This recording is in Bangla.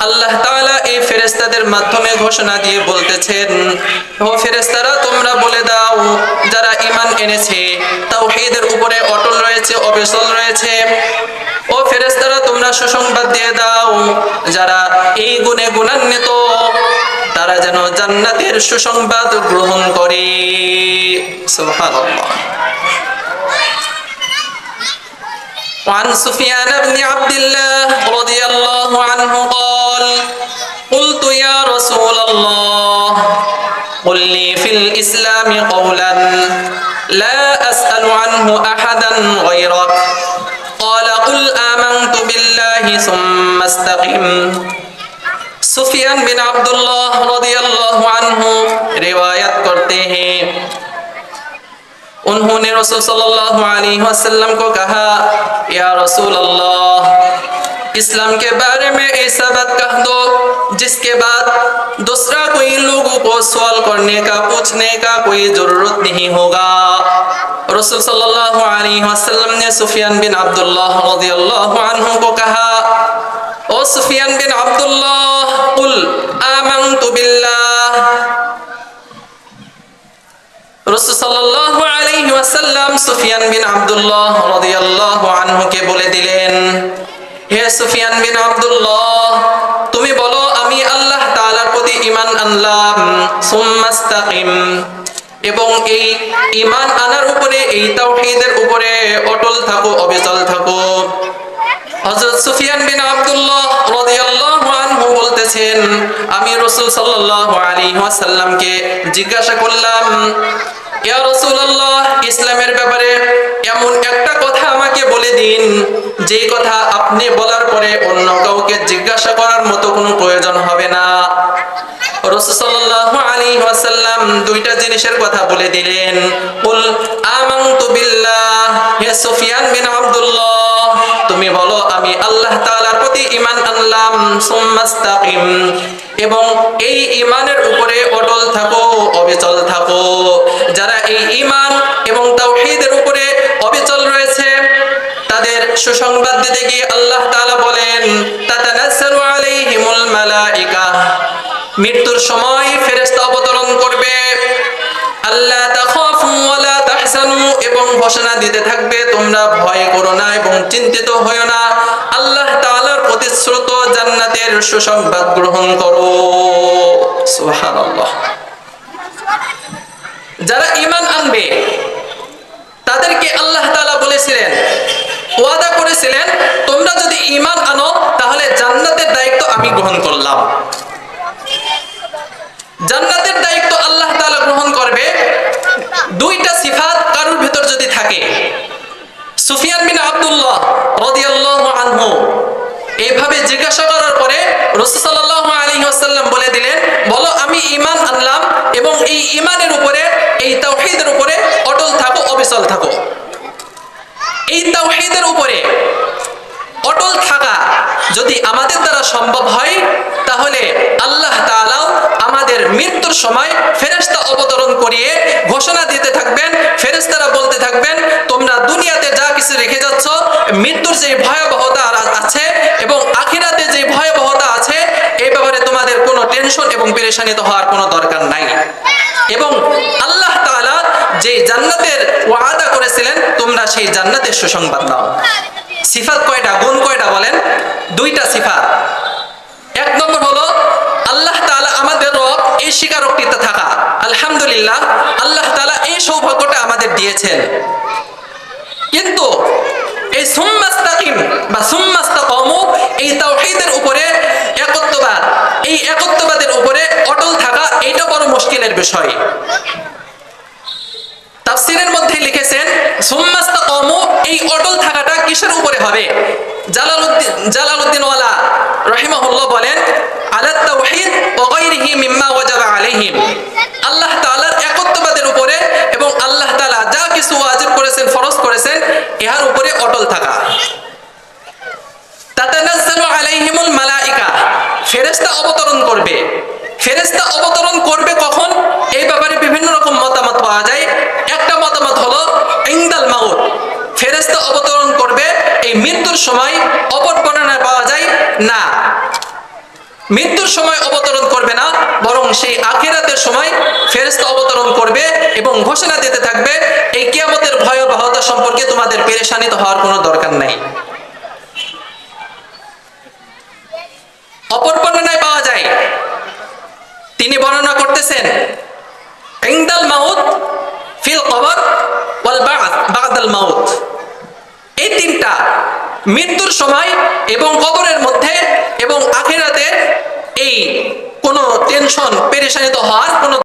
আল্লাহ তাআলা এই ফেরেশতাদের মাধ্যমে ঘোষণা দিয়ে বলতেছেন, ও ফেরেশতারা, তোমরা বলে দাও, যারা ঈমান এনেছে, তাওহীদের উপরে অটল রয়েছে, অবিচল রয়েছে। ও ফেরেশতারা, তোমরা সুসংবাদ দিয়ে দাও, যারা এই গুণে গুণান্বিত, তারা যেন জান্নাতের সুসংবাদ গ্রহণ করে। সুবহানাল্লাহ। وعن سفيان بن عبد الله رضي الله عنه قال قلت يا رسول الله قل لي في الإسلام قولا لا أسأل عنه أحدا غيرك. قال قل آمنت بالله ثم استقم. سفيان بن عبد الله رضي الله عنه उन्होंने रसूल सल्लल्लाहु अलैहि वसल्लम को कहा, या रसूल अल्लाह इस्लाम के बारे में ऐसा बात कह दो, जिसके बाद दूसरा कोई लोगों को सवाल करने का, पूछने का कोई ज़रूरत नहीं होगा। रसूल सल्लल्लाहु अलैहि वसल्लम ने सुफियान बिन अब्दुल्लाह रदियल्लाहु अन्हु को कहा, ओ सुफियान बिन अब्दुल्लाह, कुल आमनतु बिल्लाह। रसूल सल्लल्लाहु সুফিয়ান বিন আব্দুল্লাহ রাদিয়াল্লাহু আনহুকে বলে দিলেন, হে সুফিয়ান বিন আব্দুল্লাহ, তুমি বলো, আমি আল্লাহ তাআলার প্রতি ঈমান আনলাম এবং এই ঈমান আনার উপরে, এই তাওহীদের উপরে অটল থাকো, অবিচল থাকো। হযরত সুফিয়ান বিন আব্দুল্লাহ রাদিয়াল্লাহু আনহু বলতেছেন, আমি রাসূল সাল্লাল্লাহু আলাইহি ওয়াসাল্লামকে জিজ্ঞাসা করলাম, ইয়া রাসূলুল্লাহ ব্যাপারে এমন একটা কথা আমাকে বলে দিন যে কথা আপনি বলার পরে অন্য কাউকে জিজ্ঞাসা করার মতো কোনো প্রয়োজন হবে না। দুইটা জিনিসের কথা বলে দিলেন। হে তুমি বলো, আমি আল্লাহ প্রতি ঈমান আনলাম, সুম্মাস্তাকিম। এবং এই ঈমানের উপরে অটল থাকো, অবিচল থাকো। যারা এই ঈমান এবং তাওহীদের উপরে অবিচল রয়েছে, তাদের সুসংবাদ দিতে গিয়ে আল্লাহ তাআলা বলেন, তাতানাজ্জালু আলাইহিমুল মালাইকা। মৃত্যুর সময় ফেরেশতা অবতরণ করবে। আল্লাহ এবং ঘোষণা দিতে থাকবে, তোমরা ভয় করো না এবং চিন্তিত হয়ো না। আল্লাহ তাআলার প্রতিশ্রুত জান্নাতের সুসংবাদ গ্রহণ করো। যারা ঈমান আনবে, তাদেরকে আল্লাহ তাআলা বলেছিলেন, ওয়াদা করেছিলেন, তোমরা যদি ঈমান আনো, তাহলে জান্নাতের দায়িত্ব আমি গ্রহণ করলাম। জান্নাতের দায়িত্ব জিজ্ঞাসা করার পরে আলাইহি বলে দিলেন, বলো, আমি ঈমান আনলাম এবং এই ঈমানের উপরে, এই তাওহীদের উপরে অটল থাকো, অবিচল থাকো। এই তাওহীদের উপরে অটল থাকা যদি আমাদের দ্বারা সম্ভব হয়, তাহলে আল্লাহ তাআলাও আমাদের মৃত্যুর সময় ফেরেশতা অবতরণ করিয়ে ঘোষণা দিতে থাকবেন, ফেরেশতারা বলতে থাকবেন, তোমরা দুনিয়াতে যা কিছু রেখে যাচ্ছ, মৃত্যুর যে ভয়াবহতা পেরেশানিত হওয়ার কোনো দরকার নাই। এবং আল্লাহ তাআলা যে জান্নাতের ওয়াদা করেছিলেন, তোমরা সেই জান্নাতের সুসংবাদ দাও। সিফাত কয়টা? গুণ কয়টা বলেন? দুইটা সিফাত। এক নম্বর হলো, আল্লাহ তাআলা আমাদের রব এই স্বীকারোক্তিতে থাকা। আলহামদুলিল্লাহ, আল্লাহ তাআলা এই সৌভাগ্যটা আমাদের দিয়েছেন। কিন্তু এই সুম্মাস্তাকিম বা সুম্মাস্তাকামু এই তাওহীদের উপরে একত্ববাদ, এই একত্ববাদের উপরে মুশকিলের বিষয়। তাফসিরের মধ্যে লিখেছেন, সুম্মাস্তাকামু এই অটল থাকাটা কিসের উপরে হবে? জালালউদ্দিন জালালউদ্দিন ওয়ালা রাহিমাহুল্লাহ বলেন আলা তাওহীদ ওয়া গায়রিহি মিম্মা ওয়াজাবা আলাইহিম। আল্লাহ তাআলার একত্ববাদের উপরে এবং আল্লাহ তাআলা যা কিছু ওয়াজিব করেছেন, ফরজ করেছেন, ইহার উপরে অটল থাকা। তাতানাজ্জালু আলাইহিমুল মালাইকা, ফেরেশতা অবতরণ করবে। ফেরেশতা অবতরণ করবে কখন? এই ব্যাপারে বিভিন্ন রকম মতামত পাওয়া যায়। একটা মতামত হলো, ইনদাল মাউত। ফেরেস্তা অবতরণ করবে, এই মৃত্যুর সময় অপর বর্ণনায় পাওয়া যায় না। মৃত্যুর সময় অবতরণ করবে না, বরং সেই আখেরাতের সময় ফেরেস্তা অবতরণ করবে এবং ঘোষণা দিতে থাকবে, এই কিয়ামতের ভয়াবহতা সম্পর্কে তোমাদের পেরেশানিত হওয়ার কোনো দরকার নাই অপর বর্ণনায় পাওয়া যায় তিনি বর্ণনা করতেছেন ইংদাল মাউত ফিল কবর ওয়াল বা'দ বা'দাল মাউত। এই তিনটা মৃত্যুর সময় এবং কবরের মধ্যে এবং আখেরাতে এই কোনো টেনশন পেরেশানিত হওয়ার কোনো